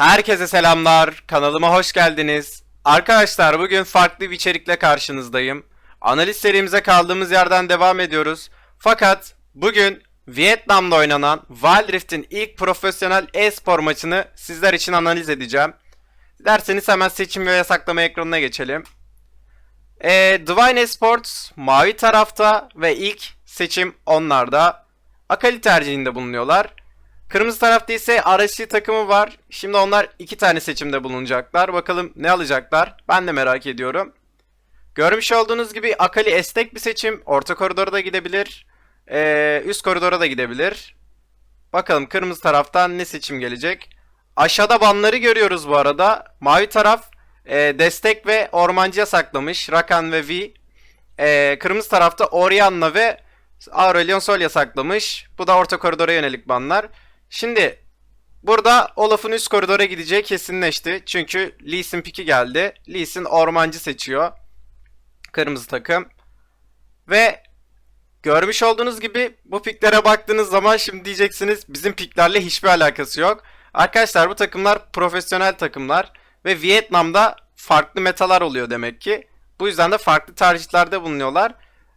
Herkese selamlar. Kanalıma hoş geldiniz. Arkadaşlar bugün farklı bir içerikle karşınızdayım. Analiz serimize kaldığımız yerden devam ediyoruz. Fakat bugün Vietnam'da oynanan Wild Rift'in ilk profesyonel e-spor maçını sizler için analiz edeceğim. Derseniz hemen seçim ve yasaklama ekranına geçelim. Ee, Divine Esports mavi tarafta ve ilk seçim onlarda. Akali tercihinde bulunuyorlar. Kırmızı tarafta ise RSC takımı var. Şimdi onlar iki tane seçimde bulunacaklar. Bakalım ne alacaklar? Ben de merak ediyorum. Görmüş olduğunuz gibi Akali esnek bir seçim. Orta koridora da gidebilir. Ee, üst koridora da gidebilir. Bakalım kırmızı taraftan ne seçim gelecek? Aşağıda banları görüyoruz bu arada. Mavi taraf e, destek ve ormancıya saklamış. Rakan ve V. E, kırmızı tarafta Orianna ve Aurelion Sol yasaklamış. Bu da orta koridora yönelik banlar. Şimdi burada Olaf'ın üst koridora gideceği kesinleşti. Çünkü Lee Sin piki geldi. Lee Sin ormancı seçiyor. Kırmızı takım. Ve görmüş olduğunuz gibi bu piklere baktığınız zaman şimdi diyeceksiniz bizim piklerle hiçbir alakası yok. Arkadaşlar bu takımlar profesyonel takımlar ve Vietnam'da farklı metalar oluyor demek ki. Bu yüzden de farklı tercihlerde bulunuyorlar.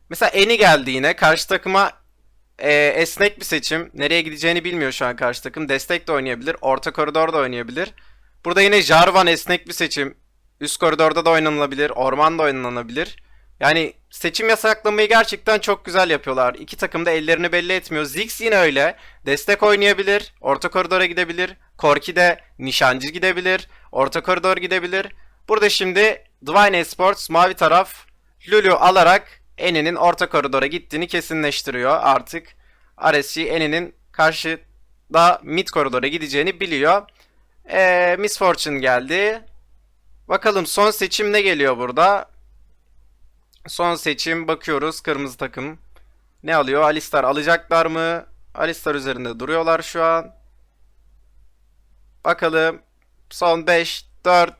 Mesela Eni geldi yine. Karşı takıma e, esnek bir seçim. Nereye gideceğini bilmiyor şu an karşı takım. Destek de oynayabilir. Orta koridor da oynayabilir. Burada yine Jarvan esnek bir seçim. Üst koridorda da oynanılabilir. Orman da oynanabilir. Yani seçim yasaklamayı gerçekten çok güzel yapıyorlar. İki takım da ellerini belli etmiyor. Ziggs yine öyle. Destek oynayabilir. Orta koridora gidebilir. Korki de nişancı gidebilir. Orta koridor gidebilir. Burada şimdi Divine Esports mavi taraf Lulu alarak Eni'nin orta koridora gittiğini kesinleştiriyor artık. RSG Eni'nin karşıda mid koridora gideceğini biliyor. Ee, Miss Fortune geldi. Bakalım son seçim ne geliyor burada? Son seçim bakıyoruz. Kırmızı takım. Ne alıyor? Alistar alacaklar mı? Alistar üzerinde duruyorlar şu an. Bakalım. Son 5, 4,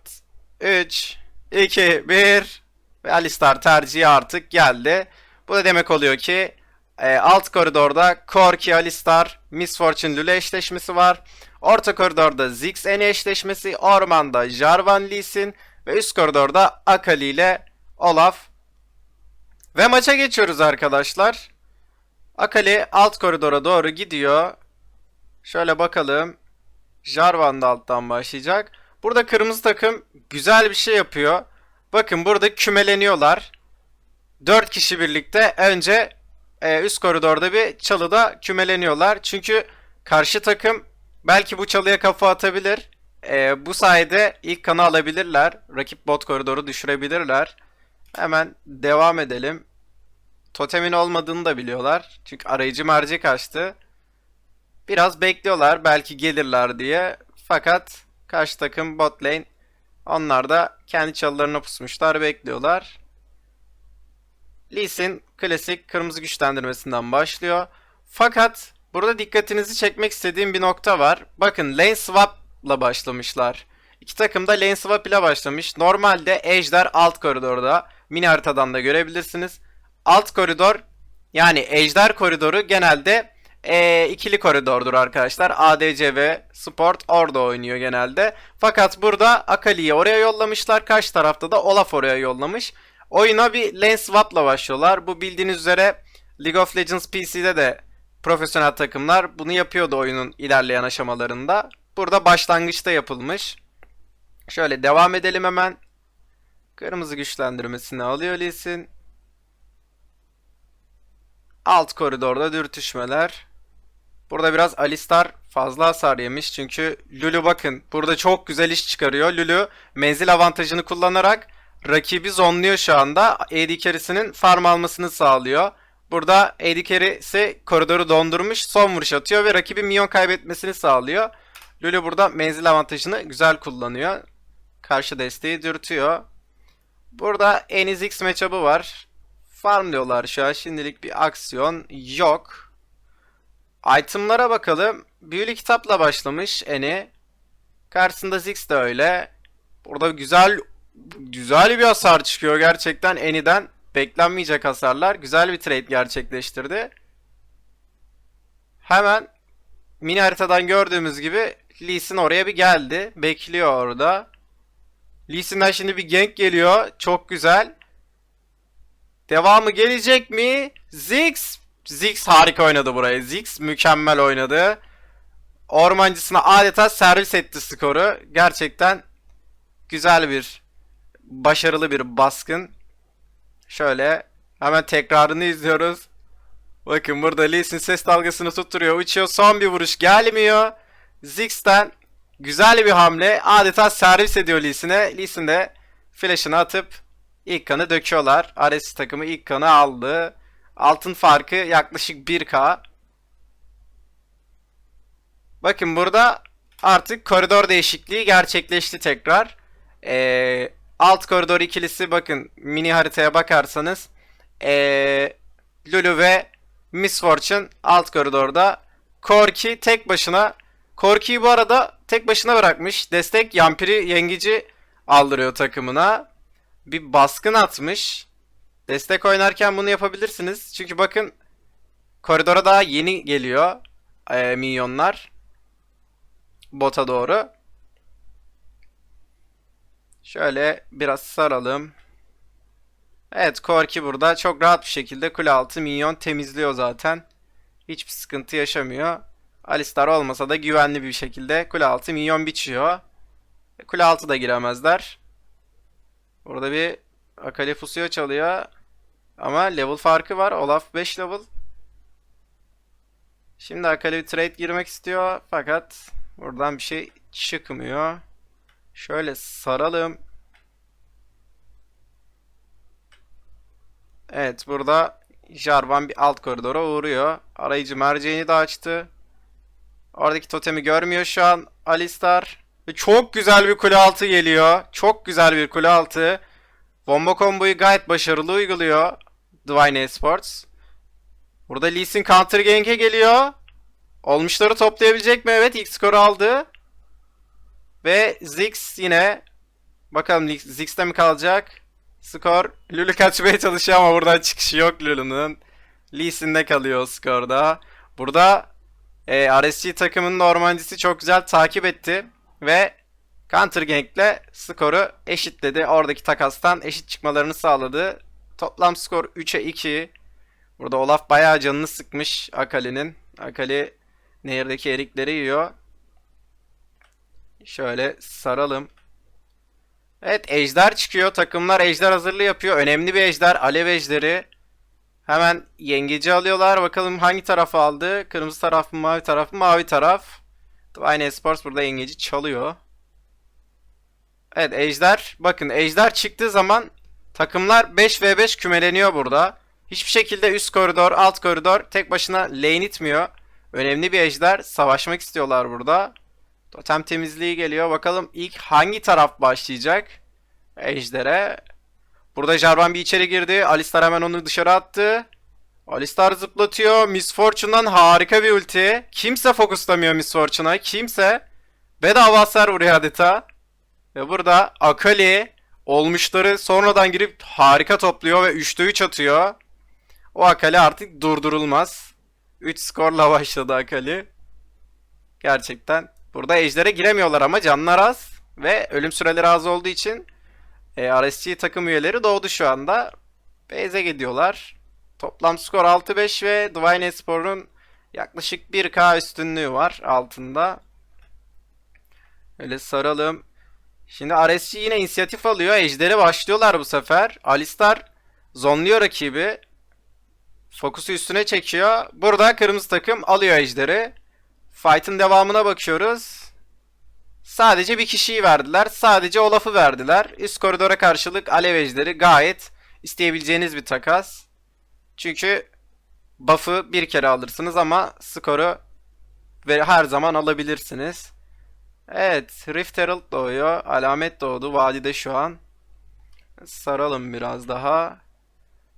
3, 2, 1. Ve Alistar tercihi artık geldi. Bu da demek oluyor ki e, alt koridorda Korki, Alistar, Miss Fortune Lule eşleşmesi var. Orta koridorda Ziggs Eni eşleşmesi. Ormanda Jarvan Lee Sin. Ve üst koridorda Akali ile Olaf. Ve maça geçiyoruz arkadaşlar. Akali alt koridora doğru gidiyor. Şöyle bakalım. Jarvan da alttan başlayacak. Burada kırmızı takım güzel bir şey yapıyor. Bakın burada kümeleniyorlar. 4 kişi birlikte önce e, üst koridorda bir çalıda kümeleniyorlar. Çünkü karşı takım belki bu çalıya kafa atabilir. E, bu sayede ilk kanı alabilirler. Rakip bot koridoru düşürebilirler. Hemen devam edelim. Totemin olmadığını da biliyorlar. Çünkü arayıcı mercek açtı. Biraz bekliyorlar belki gelirler diye. Fakat karşı takım bot lane onlar da kendi çalılarına pusmuşlar bekliyorlar. Lee Sin klasik kırmızı güçlendirmesinden başlıyor. Fakat burada dikkatinizi çekmek istediğim bir nokta var. Bakın lane swap'la başlamışlar. İki takım da lane swap ile başlamış. Normalde Ejder alt koridorda. Mini haritadan da görebilirsiniz. Alt koridor yani Ejder koridoru genelde e, ikili koridordur arkadaşlar. ADC ve Sport orada oynuyor genelde. Fakat burada Akali'yi oraya yollamışlar. Karşı tarafta da Olaf oraya yollamış. Oyuna bir lane swap'la başlıyorlar. Bu bildiğiniz üzere League of Legends PC'de de profesyonel takımlar bunu yapıyordu oyunun ilerleyen aşamalarında. Burada başlangıçta yapılmış. Şöyle devam edelim hemen. Kırmızı güçlendirmesini alıyor Lee Sin. Alt koridorda dürtüşmeler. Burada biraz Alistar fazla hasar yemiş. Çünkü Lulu bakın burada çok güzel iş çıkarıyor. Lulu menzil avantajını kullanarak rakibi zonluyor şu anda. AD carry'sinin farm almasını sağlıyor. Burada AD carry'si koridoru dondurmuş. Son vuruş atıyor ve rakibi minyon kaybetmesini sağlıyor. Lulu burada menzil avantajını güzel kullanıyor. Karşı desteği dürtüyor. Burada Eniz X matchup'ı var. Farm diyorlar şu an. Şimdilik bir aksiyon yok. Itemlara bakalım. Büyülü kitapla başlamış Eni. Karşısında Ziggs de öyle. Burada güzel güzel bir hasar çıkıyor gerçekten Eni'den. Beklenmeyecek hasarlar. Güzel bir trade gerçekleştirdi. Hemen mini haritadan gördüğümüz gibi Lee Sin oraya bir geldi. Bekliyor orada. Lee Sin'den şimdi bir gank geliyor. Çok güzel. Devamı gelecek mi? Ziggs. Ziggs harika oynadı burayı. Ziggs mükemmel oynadı. Ormancısına adeta servis etti skoru. Gerçekten güzel bir, başarılı bir baskın. Şöyle hemen tekrarını izliyoruz. Bakın burada Lee Sin ses dalgasını tutturuyor. Uçuyor. Son bir vuruş gelmiyor. Ziggs'ten güzel bir hamle. Adeta servis ediyor Lee Sin'e. Lee Sin de flash'ını atıp ilk kanı döküyorlar. Ares takımı ilk kanı aldı. Altın farkı yaklaşık 1k. Bakın burada artık koridor değişikliği gerçekleşti tekrar. Ee, alt koridor ikilisi bakın mini haritaya bakarsanız ee, Lulu ve Miss Fortune alt koridorda. Corki tek başına. Corki'yi bu arada tek başına bırakmış. Destek Yampiri Yengici aldırıyor takımına. Bir baskın atmış. Destek oynarken bunu yapabilirsiniz. Çünkü bakın koridora daha yeni geliyor e, minyonlar. Bota doğru. Şöyle biraz saralım. Evet Korki burada çok rahat bir şekilde kule altı minyon temizliyor zaten. Hiçbir sıkıntı yaşamıyor. Alistar olmasa da güvenli bir şekilde kule altı minyon biçiyor. Kule altı da giremezler. Burada bir Akali Fusio çalıyor. Ama level farkı var. Olaf 5 level. Şimdi Akali bir trade girmek istiyor. Fakat buradan bir şey çıkmıyor. Şöyle saralım. Evet burada Jarvan bir alt koridora uğruyor. Arayıcı merceğini de açtı. Oradaki totemi görmüyor şu an Alistar. Ve çok güzel bir kule altı geliyor. Çok güzel bir kule altı. Bomba komboyu gayet başarılı uyguluyor. Divine Esports. Burada Lee Sin counter gank'e geliyor. Olmuşları toplayabilecek mi? Evet ilk skoru aldı. Ve Ziggs yine bakalım Ziggs'te mi kalacak? Skor Lulu kaçmaya çalışıyor ama buradan çıkışı yok Lulu'nun. Lee Sin'de kalıyor skorda. Burada e, RSG takımının ormancısı çok güzel takip etti ve Counter Gank'le skoru eşitledi. Oradaki takastan eşit çıkmalarını sağladı. Toplam skor 3'e 2. Burada Olaf bayağı canını sıkmış Akali'nin. Akali nehirdeki erikleri yiyor. Şöyle saralım. Evet ejder çıkıyor. Takımlar ejder hazırlığı yapıyor. Önemli bir ejder. Alev ejderi. Hemen yengeci alıyorlar. Bakalım hangi tarafı aldı? Kırmızı taraf mı mavi taraf mı? Mavi taraf. Divine Esports burada yengeci çalıyor. Evet ejder. Bakın ejder çıktığı zaman takımlar 5v5 kümeleniyor burada. Hiçbir şekilde üst koridor, alt koridor tek başına lane itmiyor. Önemli bir ejder. Savaşmak istiyorlar burada. Totem temizliği geliyor. Bakalım ilk hangi taraf başlayacak? Ejder'e. Burada Jarvan bir içeri girdi. Alistar hemen onu dışarı attı. Alistar zıplatıyor. Miss Fortune'dan harika bir ulti. Kimse fokuslamıyor Miss Fortune'a. Kimse. Bedava hasar vuruyor adeta. Ve burada Akali olmuşları sonradan girip harika topluyor ve 3'te 3 atıyor. O Akali artık durdurulmaz. 3 skorla başladı Akali. Gerçekten. Burada ejder'e giremiyorlar ama canlar az. Ve ölüm süreleri az olduğu için e, RSG takım üyeleri doğdu şu anda. Base'e gidiyorlar. Toplam skor 6-5 ve Divine Espor'un yaklaşık 1k üstünlüğü var altında. Öyle saralım. Şimdi RSG yine inisiyatif alıyor. Ejder'e başlıyorlar bu sefer. Alistar zonluyor rakibi. Fokusu üstüne çekiyor. Burada kırmızı takım alıyor Ejder'i. Fight'ın devamına bakıyoruz. Sadece bir kişiyi verdiler. Sadece Olaf'ı verdiler. Üst koridora karşılık Alev Ejderi gayet isteyebileceğiniz bir takas. Çünkü buff'ı bir kere alırsınız ama skoru her zaman alabilirsiniz. Evet, Rift Herald doğuyor. Alamet doğdu. Vadide şu an. Saralım biraz daha.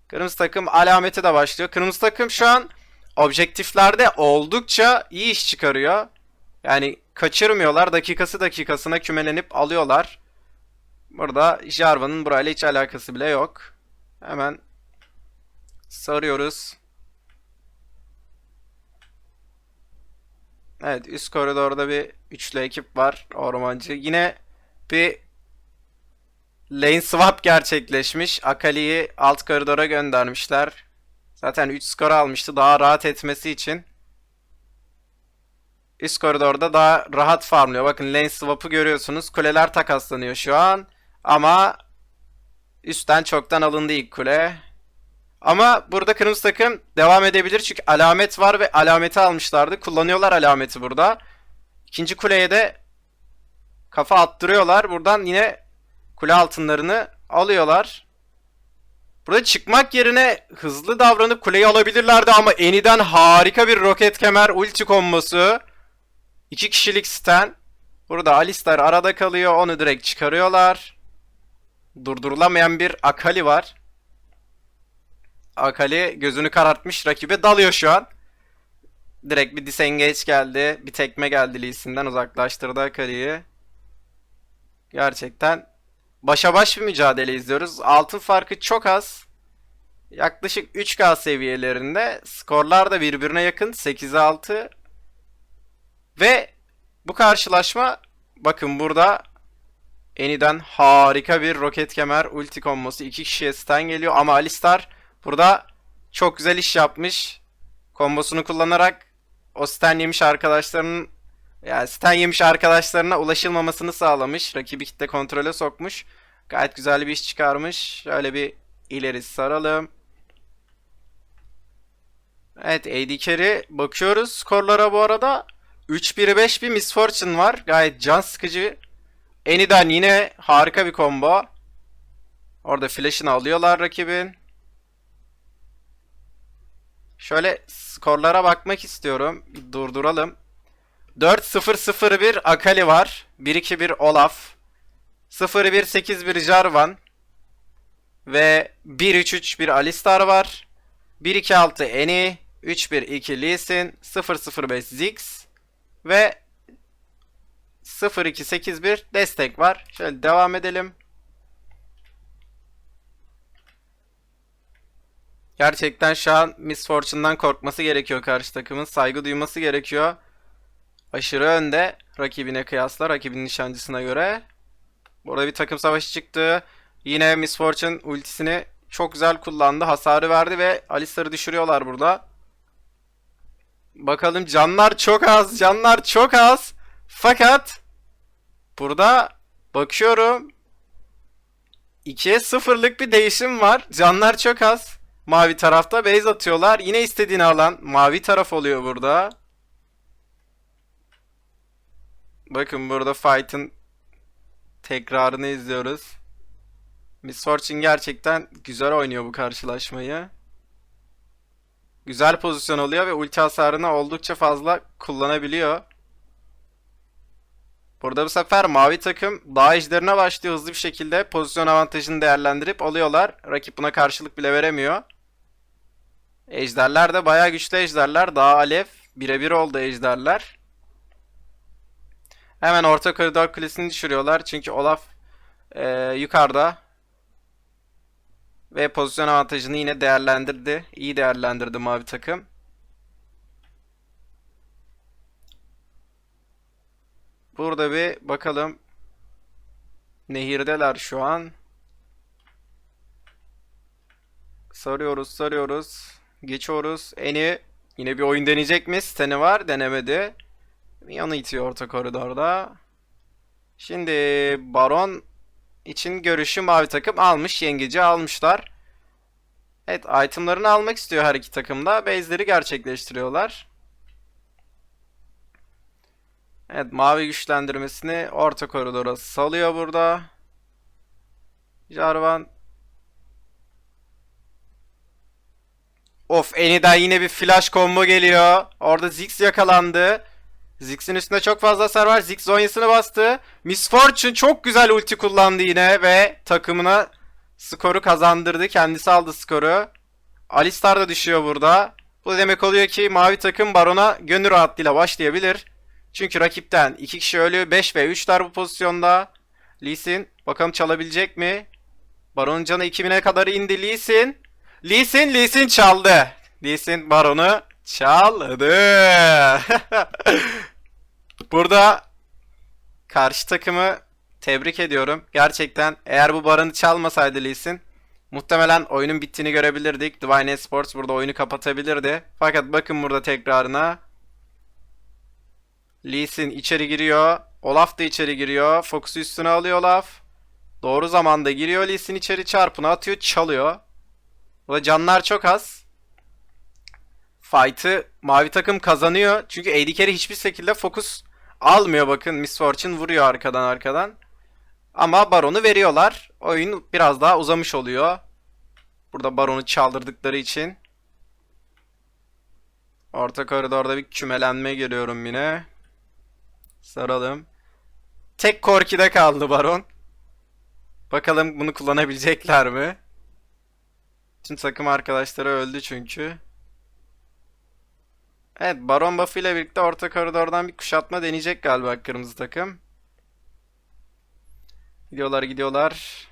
Kırmızı takım alameti de başlıyor. Kırmızı takım şu an objektiflerde oldukça iyi iş çıkarıyor. Yani kaçırmıyorlar. Dakikası dakikasına kümelenip alıyorlar. Burada Jarvan'ın burayla hiç alakası bile yok. Hemen sarıyoruz. Evet üst koridorda bir üçlü ekip var. Ormancı. Yine bir lane swap gerçekleşmiş. Akali'yi alt koridora göndermişler. Zaten 3 skor almıştı daha rahat etmesi için. Üst koridorda daha rahat farmlıyor. Bakın lane swap'ı görüyorsunuz. Kuleler takaslanıyor şu an. Ama üstten çoktan alındı ilk kule. Ama burada kırmızı takım devam edebilir çünkü alamet var ve alameti almışlardı. Kullanıyorlar alameti burada. İkinci kuleye de kafa attırıyorlar. Buradan yine kule altınlarını alıyorlar. Burada çıkmak yerine hızlı davranıp kuleyi alabilirlerdi ama Eni'den harika bir roket kemer ulti kombosu. İki kişilik sten. Burada Alistar arada kalıyor. Onu direkt çıkarıyorlar. Durdurulamayan bir Akali var. Akali gözünü karartmış rakibe dalıyor şu an. Direkt bir disengage geldi. Bir tekme geldi Lee uzaklaştırdı Akali'yi. Gerçekten başa baş bir mücadele izliyoruz. Altın farkı çok az. Yaklaşık 3K seviyelerinde. Skorlar da birbirine yakın. 8'e 6. Ve bu karşılaşma bakın burada Eni'den harika bir roket kemer ulti kombosu. iki kişiye stun geliyor ama Alistar burada çok güzel iş yapmış. Kombosunu kullanarak o stun yemiş arkadaşlarının yani stun yemiş arkadaşlarına ulaşılmamasını sağlamış. Rakibi kitle kontrole sokmuş. Gayet güzel bir iş çıkarmış. Şöyle bir ileri saralım. Evet AD Carry bakıyoruz skorlara bu arada. 3-1-5 bir Miss Fortune var. Gayet can sıkıcı. Eni'den yine harika bir combo. Orada flash'ını alıyorlar rakibin. Şöyle skorlara bakmak istiyorum. Bir durduralım. 4-0-0-1 Akali var. 1-2-1 Olaf. 0-1-8-1 Jarvan. Ve 1-3-3-1 Alistar var. 1-2-6 Eni. 3-1-2 Lee Sin. 0-0-5 Ziggs. Ve 0281 destek var. Şöyle devam edelim. Gerçekten şu an Miss Fortune'dan korkması gerekiyor karşı takımın. Saygı duyması gerekiyor. Aşırı önde rakibine kıyasla, rakibin nişancısına göre. Burada bir takım savaşı çıktı. Yine Miss Fortune ultisini çok güzel kullandı. Hasarı verdi ve Alistar'ı düşürüyorlar burada. Bakalım canlar çok az. Canlar çok az. Fakat burada bakıyorum 2'ye 0'lık bir değişim var. Canlar çok az. Mavi tarafta base atıyorlar. Yine istediğini alan mavi taraf oluyor burada. Bakın burada fight'ın tekrarını izliyoruz. Miss Fortune gerçekten güzel oynuyor bu karşılaşmayı. Güzel pozisyon alıyor ve ulti hasarını oldukça fazla kullanabiliyor. Burada bu sefer mavi takım dağ ejderine başlıyor hızlı bir şekilde. Pozisyon avantajını değerlendirip alıyorlar. Rakip buna karşılık bile veremiyor. Ejderler de bayağı güçlü ejderler. Dağ alev birebir oldu ejderler. Hemen orta koridor kulesini düşürüyorlar. Çünkü Olaf e, yukarıda. Ve pozisyon avantajını yine değerlendirdi. İyi değerlendirdi mavi takım. Burada bir bakalım. Nehirdeler şu an. Sarıyoruz, sarıyoruz. Geçiyoruz. Eni yine bir oyun deneyecek mi? Steni var, denemedi. Yanı itiyor orta koridorda. Şimdi Baron için görüşü mavi takım almış. Yengeci almışlar. Evet itemlarını almak istiyor her iki takımda. Base'leri gerçekleştiriyorlar. Evet mavi güçlendirmesini orta koridora salıyor burada. Jarvan. Of Eni'den yine bir flash combo geliyor. Orada Ziggs yakalandı. Ziggs'in üstünde çok fazla hasar var. Ziggs zonyasını bastı. Miss Fortune çok güzel ulti kullandı yine ve takımına skoru kazandırdı. Kendisi aldı skoru. Alistar da düşüyor burada. Bu demek oluyor ki mavi takım Baron'a gönül rahatlığıyla başlayabilir. Çünkü rakipten 2 kişi ölüyor. 5 ve 3'ler bu pozisyonda. Lee Sin bakalım çalabilecek mi? Baron'un canı 2000'e kadar indi Lee Sin. Lee Sin, Lee Sin çaldı. Lee Sin Baron'u çaldı. Burada karşı takımı tebrik ediyorum. Gerçekten eğer bu barını çalmasaydı Lee Sin, muhtemelen oyunun bittiğini görebilirdik. Divine Esports burada oyunu kapatabilirdi. Fakat bakın burada tekrarına. Lee Sin içeri giriyor. Olaf da içeri giriyor. Fokus'u üstüne alıyor Olaf. Doğru zamanda giriyor Lee Sin içeri çarpını atıyor çalıyor. Burada canlar çok az. Fight'ı mavi takım kazanıyor. Çünkü AD Carry hiçbir şekilde fokus almıyor bakın. Miss Fortune vuruyor arkadan arkadan. Ama Baron'u veriyorlar. Oyun biraz daha uzamış oluyor. Burada Baron'u çaldırdıkları için. Orta koridorda bir kümelenme görüyorum yine. Saralım. Tek Korki'de kaldı Baron. Bakalım bunu kullanabilecekler mi? Tüm takım arkadaşları öldü çünkü. Evet Baron buff ile birlikte orta koridordan bir kuşatma deneyecek galiba kırmızı takım. Gidiyorlar gidiyorlar.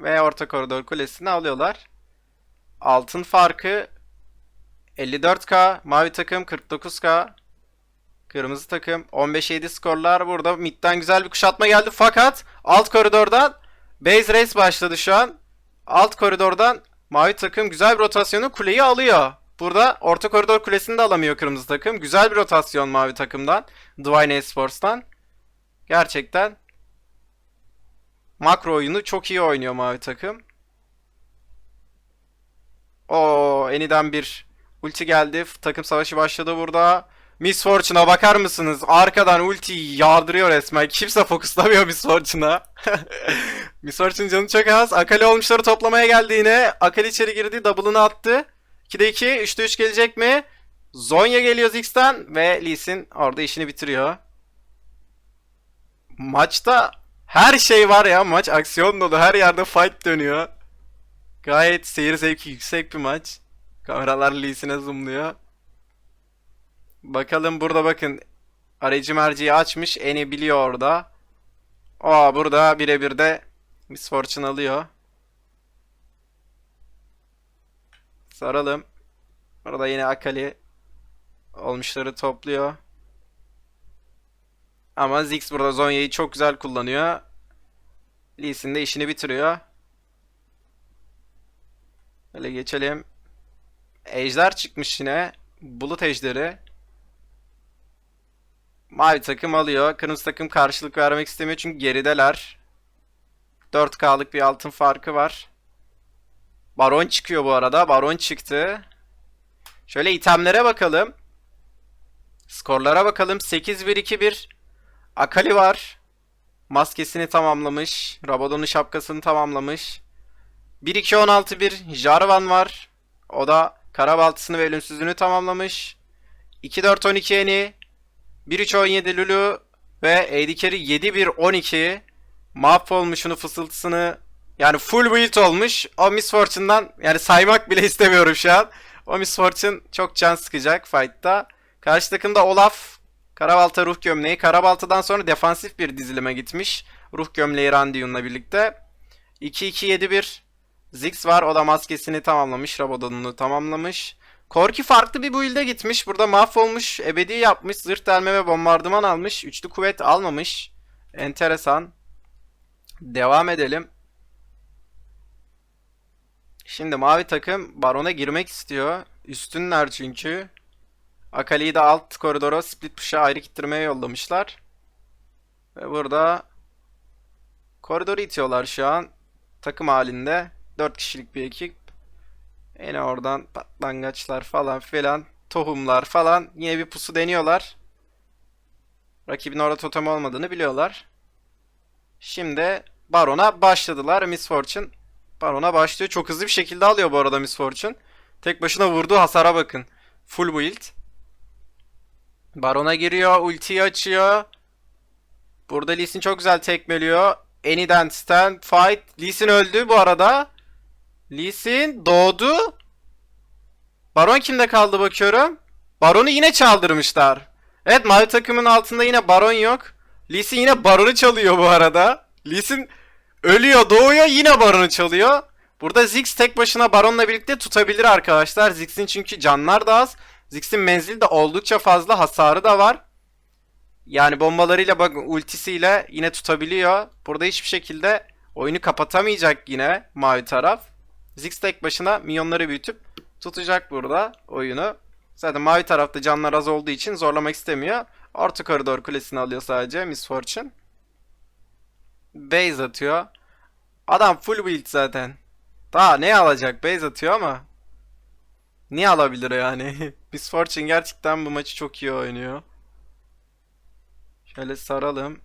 Ve orta koridor kulesini alıyorlar. Altın farkı 54k. Mavi takım 49k. Kırmızı takım 15-7 skorlar burada. Mid'den güzel bir kuşatma geldi. Fakat alt koridordan base race başladı şu an. Alt koridordan mavi takım güzel bir rotasyonu kuleyi alıyor. Burada orta koridor kulesini de alamıyor kırmızı takım. Güzel bir rotasyon mavi takımdan. Divine Esports'tan. Gerçekten makro oyunu çok iyi oynuyor mavi takım. O Eni'den bir ulti geldi. Takım savaşı başladı burada. Miss Fortune'a bakar mısınız? Arkadan ultiyi yağdırıyor resmen. Kimse fokuslamıyor Miss Fortune'a. Miss Fortune canı çok az. Akali olmuşları toplamaya geldi yine. Akali içeri girdi. Double'ını attı. 2'de 2. 3'te 3 gelecek mi? Zonya geliyor Ziggs'ten ve Lee Sin orada işini bitiriyor. Maçta her şey var ya. Maç aksiyon dolu. Her yerde fight dönüyor. Gayet seyir zevki yüksek bir maç. Kameralar Lee Sin'e zoomluyor. Bakalım burada bakın. Arayıcı merciyi açmış. Eni biliyor orada. Aa burada birebir de Miss Fortune alıyor. Saralım. Orada yine Akali olmuşları topluyor. Ama Ziggs burada Zonya'yı çok güzel kullanıyor. Lee Sin de işini bitiriyor. Böyle geçelim. Ejder çıkmış yine. Bulut ejderi. Mavi takım alıyor. Kırmızı takım karşılık vermek istemiyor çünkü gerideler. 4K'lık bir altın farkı var. Baron çıkıyor bu arada. Baron çıktı. Şöyle itemlere bakalım. Skorlara bakalım. 8-1-2-1. Akali var. Maskesini tamamlamış. Rabadon'un şapkasını tamamlamış. 1-2-16-1 Jarvan var. O da karabaltısını ve ölümsüzlüğünü tamamlamış. 2-4-12 Eni. 1-3-17 Lulu ve AD Carry 7-1-12 mahvolmuşunu fısıltısını yani full build olmuş. O Miss Fortune'dan yani saymak bile istemiyorum şu an. O Miss Fortune çok can sıkacak fight'ta. Karşı takımda Olaf Karabalta ruh gömleği. Karabalta'dan sonra defansif bir dizilime gitmiş. Ruh gömleği Randyun'la birlikte. 2-2-7-1 Ziggs var. O da maskesini tamamlamış. Rabadon'unu tamamlamış. Korki farklı bir build'e gitmiş. Burada mahvolmuş. Ebedi yapmış. Zırh delme ve bombardıman almış. Üçlü kuvvet almamış. Enteresan. Devam edelim. Şimdi mavi takım Baron'a girmek istiyor. Üstünler çünkü. Akali'yi de alt koridora split push'a ayrı gittirmeye yollamışlar. Ve burada koridoru itiyorlar şu an. Takım halinde. 4 kişilik bir ekip. Yine oradan patlangaçlar falan filan. Tohumlar falan. Yine bir pusu deniyorlar. Rakibin orada totem olmadığını biliyorlar. Şimdi Baron'a başladılar. Miss Fortune Baron'a başlıyor. Çok hızlı bir şekilde alıyor bu arada Miss Fortune. Tek başına vurduğu hasara bakın. Full build. Baron'a giriyor. Ultiyi açıyor. Burada Lee Sin çok güzel tekmeliyor. Any'den stand fight. Lee Sin öldü bu arada. Lee Sin doğdu. Baron kimde kaldı bakıyorum. Baron'u yine çaldırmışlar. Evet mavi takımın altında yine Baron yok. Lee Sin yine Baron'u çalıyor bu arada. Lee Sin ölüyor doğuyor yine Baron'u çalıyor. Burada Ziggs tek başına Baron'la birlikte tutabilir arkadaşlar. Ziggs'in çünkü canlar da az. Ziggs'in menzili de oldukça fazla hasarı da var. Yani bombalarıyla bak ultisiyle yine tutabiliyor. Burada hiçbir şekilde oyunu kapatamayacak yine mavi taraf. Ziggs tek başına minyonları büyütüp tutacak burada oyunu. Zaten mavi tarafta canlar az olduğu için zorlamak istemiyor. Orta koridor kulesini alıyor sadece Miss Fortune. Base atıyor. Adam full build zaten. Daha ne alacak? Base atıyor ama. Niye alabilir yani? Miss Fortune gerçekten bu maçı çok iyi oynuyor. Şöyle saralım.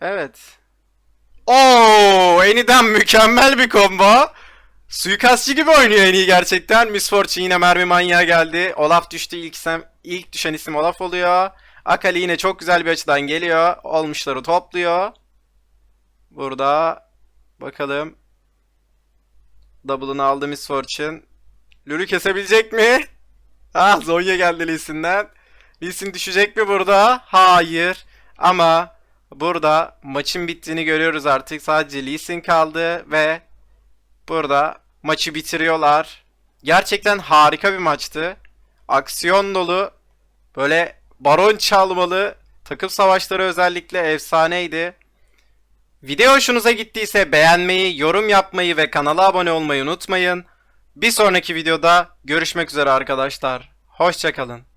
Evet. Oo, Eni'den mükemmel bir combo. Suikastçı gibi oynuyor Eni gerçekten. Miss Fortune yine mermi manyağı geldi. Olaf düştü. İlk, isim, ilk düşen isim Olaf oluyor. Akali yine çok güzel bir açıdan geliyor. Olmuşları topluyor. Burada bakalım. Double'ını aldı Miss Fortune. Lulu kesebilecek mi? Ah Zonya geldi Lee Sin'den. Lee Sin düşecek mi burada? Hayır. Ama burada maçın bittiğini görüyoruz artık. Sadece Lee Sin kaldı ve burada maçı bitiriyorlar. Gerçekten harika bir maçtı. Aksiyon dolu. Böyle baron çalmalı. Takım savaşları özellikle efsaneydi. Video hoşunuza gittiyse beğenmeyi, yorum yapmayı ve kanala abone olmayı unutmayın. Bir sonraki videoda görüşmek üzere arkadaşlar. Hoşçakalın.